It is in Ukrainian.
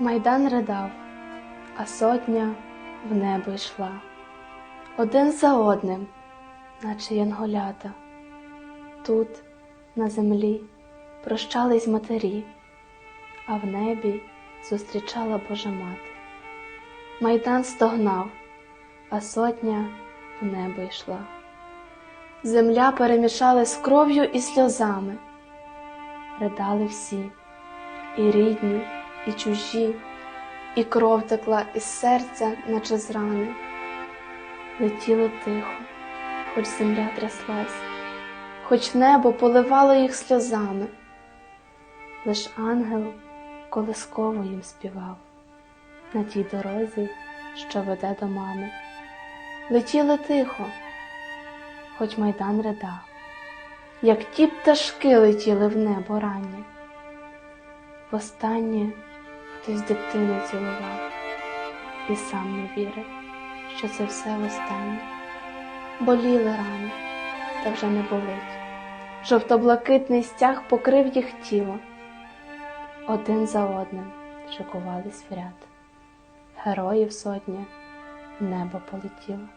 Майдан ридав, а сотня в небо йшла. Один за одним, наче янголята. Тут, на землі, прощались матері, а в небі зустрічала Божа мати. Майдан стогнав, а сотня в небо йшла. Земля перемішалась кров'ю і сльозами. Ридали всі, і рідні, і чужі, і кров текла із серця, наче з рани. Летіли тихо, хоч земля тряслась, хоч небо поливало їх сльозами. Лиш ангел колисково їм співав на тій дорозі, що веде до мами. Летіли тихо, хоч майдан ридав, як ті пташки летіли в небо раннє. Востаннє хтось дитину цілував і сам не вірив, що це все востаннє. Боліли рани, та вже не болить. Жовто-блакитний стяг покрив їх тіло. Один за одним шикувались в ряд. Героїв сотня небо полетіло.